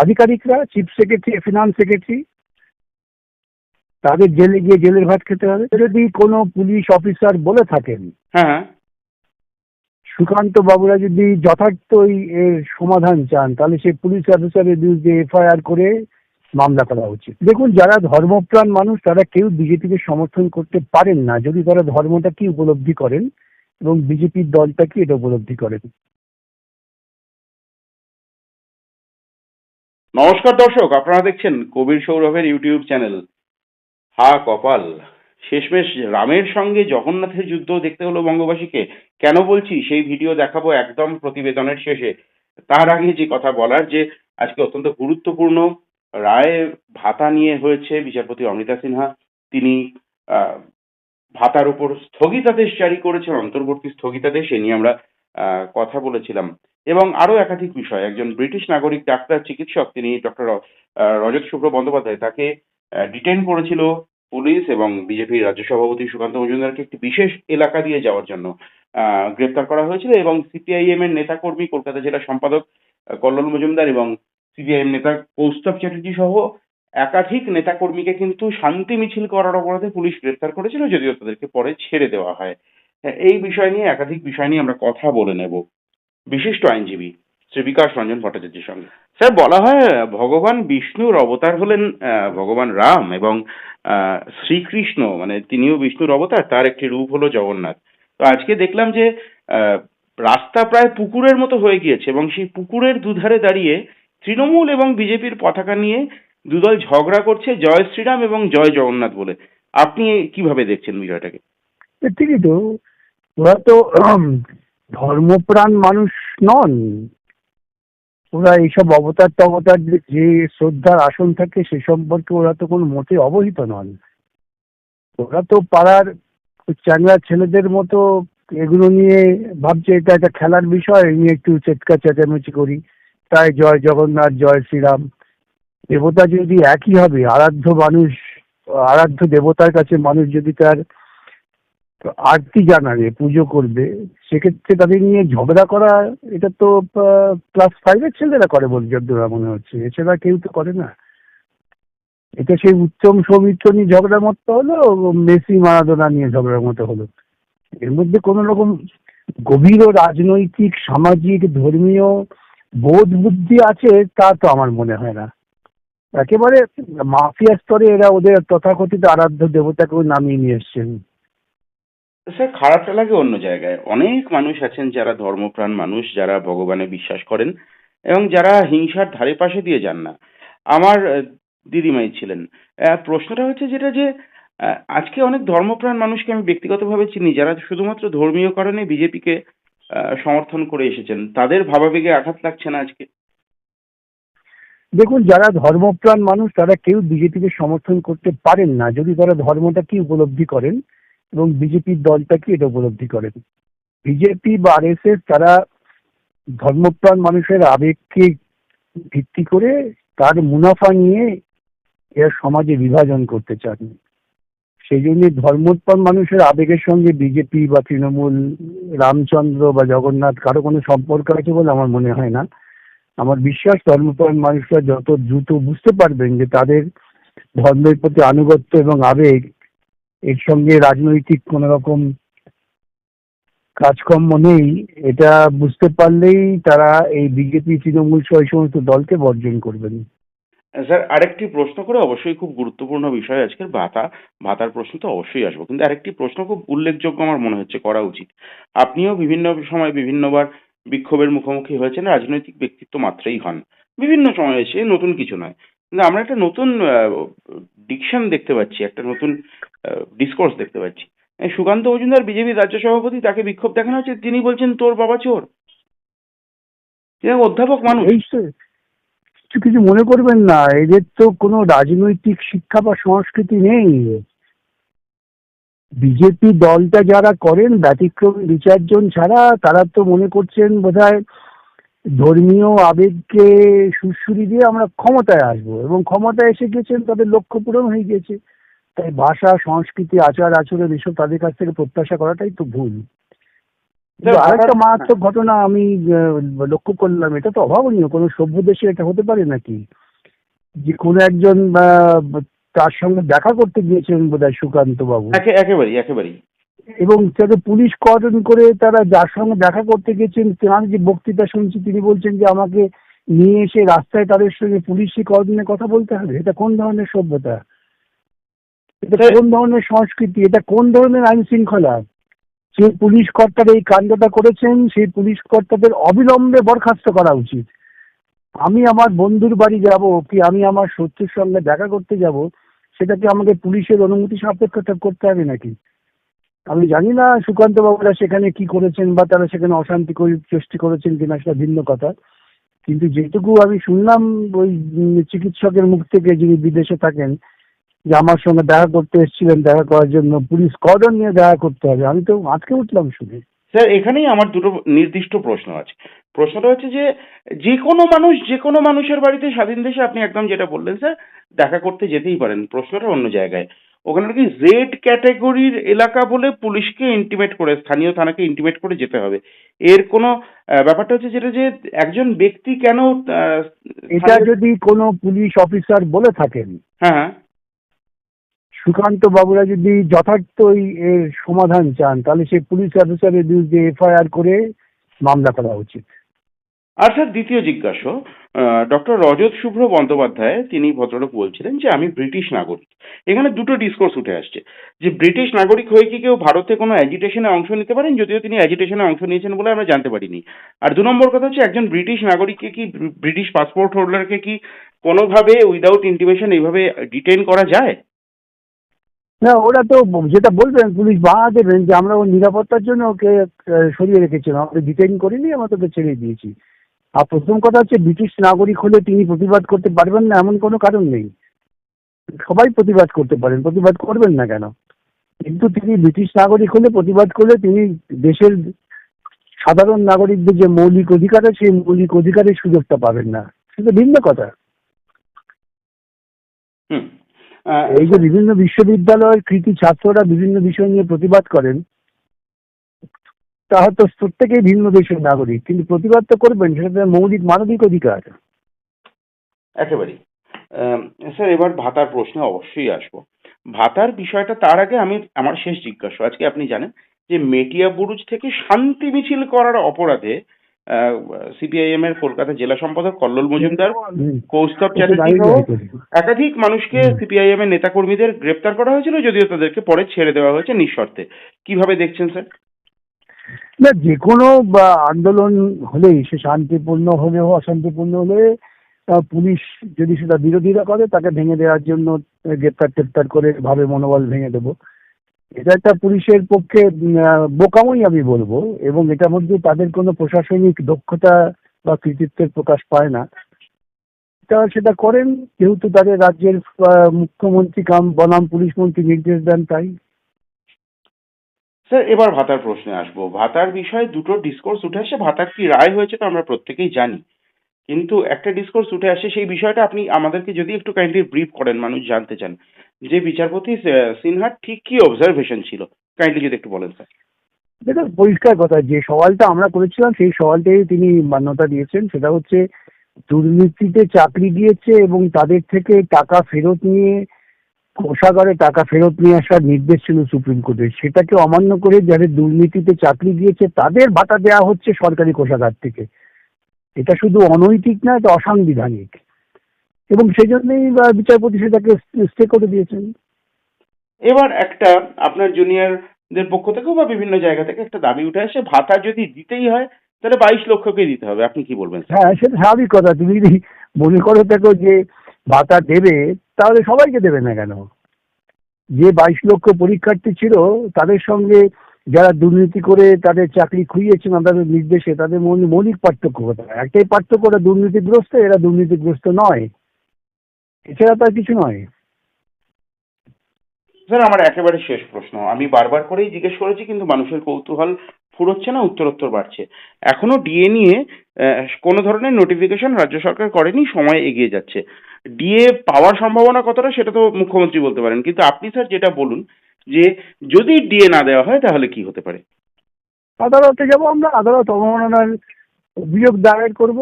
আধিকারিকরা chief secretary finance secretary তাদের জেলে গিয়ে জেলের ভাত খেতে হবে। যদি কোনো পুলিশ অফিসার বলে থাকেন হ্যাঁ। সুকান্ত বাবুরা যদি যথার্থই এর সমাধান চান তাহলে সেই পুলিশ অফিসারের বিরুদ্ধে এফআইআর করে মামলা করা উচিত। দেখুন যারা ধর্মপ্রাণ মানুষ তারা কেউ বিজেপিকে সমর্থন করতে পারেন না। যদি তারা ধর্মটা কি উপলব্ধি করেন এবং বিজেপির দলটা কি এটা উপলব্ধি করেন? নমস্কার দর্শক, আপনারা দেখছেন কবির সৌরভের ইউটিউব চ্যানেল। হা কপাল। শেষমেশ রামের সঙ্গে জগন্নাথের যুদ্ধ দেখতে হলো বঙ্গবাসীকে। কেন বলছি? সেই ভিডিও দেখাবো একদম প্রতিবেদনের শেষে। তার আগে যে কথা বলার, যে আজকে অত্যন্ত গুরুত্বপূর্ণ রায় ভাতা নিয়ে হয়েছে বিচারপতি অমৃতা সিনহা। তিনি ভাতার উপর স্থগিতাদেশ জারি করেছেন, অন্তর্বর্তী স্থগিতাদেশ, এ নিয়ে আমরা কথা বলেছিলাম। এবং আরও একাধিক বিষয়। একজন ব্রিটিশ নাগরিক ডাক্তার চিকিৎসক তিনি ডক্টর রজত শুভ্র বন্দ্যোপাধ্যায় তাকে ডিটেন করেছিল পুলিশ এবং বিজেপির রাজ্য সভাপতি সুকান্ত মজুমদারকে একটি বিশেষ এলাকা দিয়ে যাওয়ার জন্য গ্রেপ্তার করা হয়েছিল এবং সিপিআইএম এর নেতাকর্মী কলকাতা জেলা সম্পাদক কল্লোল মজুমদার এবং সিপিআইএম নেতা কৌস্তব চ্যাটার্জি সহ একাধিক নেতাকর্মীকে কিন্তু শান্তি মিছিল করার অপরাধে পুলিশ গ্রেপ্তার করেছিল যদিও তাদেরকে পরে ছেড়ে দেওয়া হয়। হ্যাঁ, এই বিষয় নিয়ে একাধিক বিষয় নিয়ে আমরা কথা বলে নেব। বিশিষ্ট আইনজীবী শ্রী বিকাশ রঞ্জন ভট্টাচার্যের সঙ্গে। স্যার বলা হয় ভগবান বিষ্ণুর অবতার হলেন ভগবান রাম এবং আহ, শ্রীকৃষ্ণ মানে তিনিও বিষ্ণুর অবতার তার একটি রূপ হলো জগন্নাথ। তো আজকে দেখলাম যে রাস্তা প্রায় পুকুরের মতো হয়ে গিয়েছে এবং সেই পুকুরের দুধারে দাঁড়িয়ে তৃণমূল এবং বিজেপির পতাকা নিয়ে দুদল ঝগড়া করছে জয় শ্রীরাম এবং জয় জগন্নাথ বলে। আপনি কীভাবে দেখছেন বিষয়টাকে? ঠিকই তো ওরা তো ধর্মপ্রাণ মানুষ নন। ওরা এইসব অবতার টবতার যে- শ্রদ্ধার আসন থাকে সে সম্পর্কে ওরা তো কোনো মতে অবহিত নন। ওরা তো পাড়ার চ্যাংরা ছেলেদের মতো এগুলো নিয়ে ভাবছে, এটা একটা খেলার বিষয় নিয়ে একটু চেটকা চেঁচামেচি করি। তাই জয় জগন্নাথ, জয় শ্রীরাম। দেবতা যদি একই হবে, আরাধ্য মানুষ, আরাধ্য দেবতার কাছে মানুষ যদি তার আরতি জানাবে পুজো করবে। সেক্ষেত্রে তাদের নিয়ে ঝগড়া করা, এটা তো ক্লাস ফাইভের ছেলেরা করে বলে যদ্দূর মনে হচ্ছে। এছাড়া কেউ তো করে না। এটা সেই উত্তম সৌমিত্র নিয়ে ঝগড়ার মতো হলো, মেসি মারাদোনা নিয়ে ঝগড়ার মতো হলো। এর মধ্যে কোনো রকম গভীর রাজনৈতিক, সামাজিক, ধর্মীয় বোধ বুদ্ধি আছে, তা তো আমার মনে হয় না। একেবারে মাফিয়া স্তরে এরা ওদের তথাকথিত আরাধ্য দেবতাকেও নামিয়ে নিয়ে এসছেন। স্যার, খারাপটা লাগে অন্য জায়গায়। অনেক মানুষ আছেন যারা ধর্মপ্রাণ মানুষ, যারা ভগবানে বিশ্বাস করেন এবং যারা হিংসার ধারে পাশে দিয়ে যান না। আমার দিদিমাই ছিলেন। প্রশ্নটা হচ্ছে যেটা যে আজকে অনেক ধর্মপ্রাণ মানুষকে আমি ব্যক্তিগতভাবে চিনি যারা শুধুমাত্র ধর্মীয় কারণে বিজেপিকে সমর্থন করে এসেছেন। তাদের ভাবাবেগে আঘাত লাগছে না আজকে? দেখুন, যারা ধর্মপ্রাণ মানুষ, তারা কেউ বিজেপিকে সমর্থন করতে পারেন না। যদি তারা ধর্মটা কি উপলব্ধি করেন এবং বিজেপির দলটা কি এটা উপলব্ধি করেন? বিজেপি বা আর তারা ধর্মপ্রাণ মানুষের আবেগকে ভিত্তি করে তার মুনাফা নিয়ে এরা সমাজে বিভাজন করতে চান। সেই জন্য ধর্মপ্রাণ মানুষের আবেগের সঙ্গে বিজেপি বা তৃণমূল, রামচন্দ্র বা জগন্নাথ কারও কোনো সম্পর্ক আছে বলে আমার মনে হয় না। আমার বিশ্বাস ধর্মপ্রাণ মানুষরা যত দ্রুত বুঝতে পারবেন যে তাদের ধর্মের প্রতি আনুগত্য এবং আবেগ এর সঙ্গে রাজনৈতিক কোন রকম কাজকর্ম নেই, এটা বুঝতে পারলেই তারা এই বিজেপি, তৃণমূল সহ এই সমস্ত দলকে বর্জন করবেন। স্যার, আরেকটি প্রশ্ন করে অবশ্যই খুব গুরুত্বপূর্ণ বিষয় আজকের ভাতা, ভাতার প্রশ্ন তো অবশ্যই আসব। কিন্তু আরেকটি প্রশ্ন খুব উল্লেখযোগ্য আমার মনে হচ্ছে করা উচিত। আপনিও বিভিন্ন সময় বিভিন্নবার বিক্ষোভের মুখোমুখি হয়েছেন, রাজনৈতিক ব্যক্তিত্ব মাত্রেই হন। বিভিন্ন সময় এসে নতুন কিছু নয়। কিন্তু আমরা একটা নতুন ডিকশন দেখতে পাচ্ছি, একটা নতুন ডিসকোর্স দেখতে পাচ্ছি। সুকান্ত মজুমদার, বিজেপি রাজ্য সভাপতি, তাকে বিক্ষোভ দেখানো হচ্ছে। তিনি বলছেন, তোর বাবা চোর। অধ্যাপক মানুষ। কিছু কিছু মনে করবেন না, এদের তো কোনো রাজনৈতিক শিক্ষা বা সংস্কৃতি নেই। বিজেপি দলটা যারা করেন, ব্যতিক্রম দু চারজন ছাড়া, তারা তো মনে করছেন বোধহয় ধর্মীয় আবেগকে সুরসুরি দিয়ে আমরা ক্ষমতায় আসব। এবং ক্ষমতায় এসে গেছেন, তাদের লক্ষ্য পূরণ হয়ে গেছে। তাই ভাষা সংস্কৃতি আচার আচরণ এসব তাদের কাছ থেকে প্রত্যাশা করাটাই তো ভুল। আরেকটা মারাত্মক ঘটনা আমি লক্ষ্য করলাম এটা তো অভাবনীয় কোনো সভ্য দেশে এটা হতে পারে নাকি? যে কোনো একজন তার সঙ্গে দেখা করতে গিয়েছেন বোধহয় সুকান্ত বাবু একে- একেবারেই একেবারেই। এবং তাদের পুলিশ কর্ডন করে তারা যার সঙ্গে দেখা করতে গেছেন তার যে বক্তৃতা শুনছি তিনি বলছেন যে আমাকে নিয়ে এসে রাস্তায় তাদের সঙ্গে পুলিশি কর্ডনে কথা বলতে হবে। এটা কোন ধরনের সভ্যতা? এটা কোন ধরনের সংস্কৃতি? এটা কোন ধরনের আইন শৃঙ্খলা? যে পুলিশ কর্তারা এই কাণ্ডটা করেছেন সেই পুলিশ কর্তাদের অবিলম্বে বরখাস্ত করা উচিত। আমি আমার বন্ধুর বাড়ি যাব কি আমি আমার শত্রুর সঙ্গে দেখা করতে যাব সেটা কি আমাকে পুলিশের অনুমতি সাপেক্ষ করতে হবে নাকি? আমি জানি না সুকান্ত বাবুরা সেখানে কি করেছেন বা তারা সেখানে অশান্তি করে- সৃষ্টি করেছেন কিনা সেটা ভিন্ন কথা। কিন্তু যেটুকু আমি শুনলাম ওই চিকিৎসকের মুখ থেকে যিনি বিদেশে থাকেন যে আমার সঙ্গে দেখা করতে এসেছিলেন দেখা করার জন্য পুলিশ কর্ডন নিয়ে দেখা করতে হবে। আমি তো আজকে উঠলাম শুনে। স্যার এখানেই আমার দুটো নির্দিষ্ট প্রশ্ন আছে। প্রশ্নটা হচ্ছে যে যে কোনো মানুষ যে কোনো মানুষের বাড়িতে স্বাধীন দেশে আপনি একদম যেটা বললেন স্যার দেখা করতে যেতেই পারেন। প্রশ্নটা অন্য জায়গায়। ওখানে নাকি জেড ক্যাটাগরির এলাকা বলে পুলিশকে ইন্টিমেট করে স্থানীয় থানাকে ইন্টিমেট করে যেতে হবে। এর কোনো ব্যাপারটা হচ্ছে যেটা যে একজন ব্যক্তি কেন এটা যদি কোনো পুলিশ অফিসার বলে থাকেন হ্যাঁ হ্যাঁ। সুকান্ত বাবুরা যদি যথার্থই এর সমাধান চান, তাহলে সেই পুলিশ অফিসারের বিরুদ্ধে এফআইআর করে মামলা করা উচিত। আর স্যার দ্বিতীয় জিজ্ঞাসা। ডক্টর রজত শুভ্র বন্দ্যোপাধ্যায়, তিনি ভদ্রলোক বলছিলেন যে, আমি ব্রিটিশ নাগরিক। এখানে দুটো ডিসকোর্স উঠে আসছে। যে, ব্রিটিশ নাগরিক হয়ে কি কেউ ভারতে কোনো অ্যাজিটেশনে অংশ নিতে পারেন? যদিও তিনি অ্যাজিটেশনে অংশ নিয়েছেন বলে আমরা জানতে পারিনি। আর দু নম্বর কথা হচ্ছে, একজন ব্রিটিশ নাগরিককে কি, ব্রিটিশ পাসপোর্ট হোল্ডারকে কি কোনোভাবে উইদাউট ইন্টিমেশন এইভাবে ডিটেন করা যায়? না, ওরা তো যেটা বলবেন, পুলিশ বাধা দেবেন যে আমরা ওর নিরাপত্তার জন্য ওকে সরিয়ে রেখেছিলাম। আমরা ডিটেইন করিনি, আমরা তোকে ছেড়ে দিয়েছি। আর প্রথম কথা হচ্ছে, ব্রিটিশ নাগরিক হলে তিনি প্রতিবাদ করতে পারবেন না, এমন কোনো কারণ নেই। সবাই প্রতিবাদ করতে পারেন, প্রতিবাদ করবেন না কেন? কিন্তু তিনি ব্রিটিশ নাগরিক হলে প্রতিবাদ করলে তিনি দেশের সাধারণ নাগরিকদের যে মৌলিক অধিকার আছে, সেই মৌলিক অধিকারের সুযোগটা পাবেন না। সেটা ভিন্ন কথা। হুম। এই যে বিভিন্ন বিশ্ববিদ্যালয়ের কৃতি ছাত্ররা বিভিন্ন বিষয় নিয়ে প্রতিবাদ করেন তা হয়তো প্রত্যেকেই ভিন্ন দেশের নাগরিক কিন্তু প্রতিবাদ তো করবেন সেটা মৌলিক মানবিক অধিকার। একেবারেই। স্যার এবার ভাতার প্রশ্নে অবশ্যই আসব। ভাতার বিষয়টা তার আগে আমি আমার শেষ জিজ্ঞাসা আজকে আপনি জানেন যে মেটিয়া বুরুজ থেকে শান্তি মিছিল করার অপরাধে সিপিআইএম এর কলকাতা জেলা সম্পাদক কল্লোল মজুমদার। কৌস্তব চ্যাটার্জি সহ একাধিক মানুষকে। সিপিআইএম এর নেতাকর্মীদের গ্রেপ্তার করা হয়েছিল যদিও তাদেরকে পরে ছেড়ে দেওয়া হয়েছে নিঃশর্তে কীভাবে দেখছেন স্যার না যে কোনো আন্দোলন হলেই সে শান্তিপূর্ণ হলেও অশান্তিপূর্ণ হলে পুলিশ যদি সেটা বিরোধিতা করে তাকে ভেঙে দেওয়ার জন্য গ্রেপ্তার টেপ্তার করে ভাবে মনোবল ভেঙে দেবো এটা একটা পুলিশের পক্ষে বোকামই আমি বলব, এবং এটার মধ্যে তাদের কোনো প্রশাসনিক দক্ষতা বা কৃতিত্বের প্রকাশ পায় না। তা সেটা করেন, যেহেতু তাদের রাজ্যের মুখ্যমন্ত্রী, কাম, বনাম পুলিশ মন্ত্রী নির্দেশ দেন তাই। স্যার, এবার ভাতার প্রশ্নে আসব। ভাতার বিষয়ে দুটো ডিসকোর্স উঠে আসে, ভাতার কি রায় হয়েছে তো আমরা প্রত্যেকেই জানি। কিন্তু একটা ডিসকোর্স উঠে আসে, সেই বিষয়টা আপনি আমাদেরকে যদি একটু কাইন্ডলি ব্রিফ করেন, মানুষ জানতে চান। যে বিচারপতি সিনহার ঠিক কি অবজারভেশন ছিল? কাইন্ডলি যদি একটু বলেন স্যার এটা পরিষ্কার কথা, যে সওয়ালটা আমরা করেছিলাম, সেই সওয়ালটাই তিনি মান্যতা দিয়েছেন। সেটা হচ্ছে, দুর্নীতিতে চাকরি দিয়েছে এবং তাদের থেকে টাকা ফেরত নিয়ে, কোষাগারে টাকা ফেরত নিয়ে আসার নির্দেশ ছিল সুপ্রিম কোর্টের। সেটাকে অমান্য করে যাদের দুর্নীতিতে চাকরি দিয়েছে, তাদের ভাতা দেওয়া হচ্ছে সরকারি কোষাগার থেকে। এটা শুধু অনৈতিক না, এটা অসাংবিধানিক। এবং সেই জন্যই বিচারপতি সেটাকে স্টে করে দিয়েছেন। এবার একটা আপনার জুনিয়রদের পক্ষ থেকেও বা বিভিন্ন জায়গা থেকে একটা দাবি উঠে আসে ভাতা যদি দিতেই হয় তাহলে বাইশ লক্ষকে দিতে হবে। আপনি কি বলবেন হ্যাঁ সেটা স্বাভাবিক কথা। তুমি যদি মনে করে থাকো যে ভাতা দেবে তাহলে সবাইকে দেবে না কেন? যে বাইশ লক্ষ পরীক্ষার্থী ছিল তাদের সঙ্গে যারা দুর্নীতি করে তাদের চাকরি খুইয়েছেন তাদের নির্দেশে তাদের মৌলিক পার্থক্য কোথায়? একটাই পার্থক্য ওরা দুর্নীতিগ্রস্ত এরা দুর্নীতিগ্রস্ত নয়। এছাড়া তো আর কিছু নয়। স্যার আমার একেবারে শেষ প্রশ্ন। আমি বারবার করেই জিজ্ঞেস করেছি কিন্তু মানুষের কৌতূহল ফুরোচ্ছে না উত্তরোত্তর বাড়ছে। এখনও ডিএ নিয়ে কোনো ধরনের নোটিফিকেশন রাজ্য সরকার করেনি সময় এগিয়ে যাচ্ছে। ডিএ পাওয়ার সম্ভাবনা কতটা সেটা তো মুখ্যমন্ত্রী বলতে পারেন। কিন্তু আপনি স্যার যেটা বলুন যে যদি ডিএ না দেওয়া হয় তাহলে কি হতে পারে? আদালতে যাব আমরা আদালত অবমাননার অভিযোগ দায়ের করব।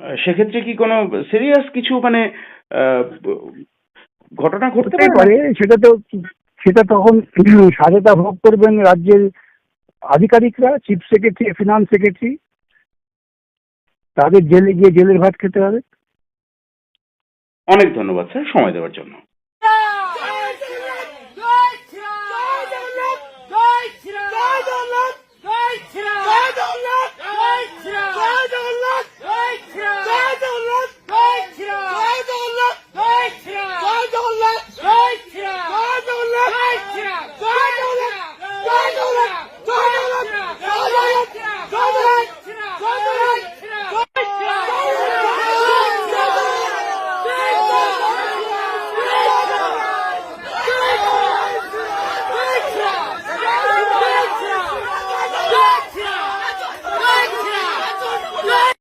সেক্ষেত্রে কি কোনো সিরিয়াস কিছু মানে আহ, ঘটনা ঘটতে পারে। পারে? সেটা তো সেটা তখন স্বাধীনতা ভোগ করবেন রাজ্যের আধিকারিকরা চিফ সেক্রেটারি ফিনান্স সেক্রেটারি তাদের জেলে গিয়ে জেলের ভাত খেতে হবে। অনেক ধন্যবাদ স্যার। সময় দেওয়ার জন্য।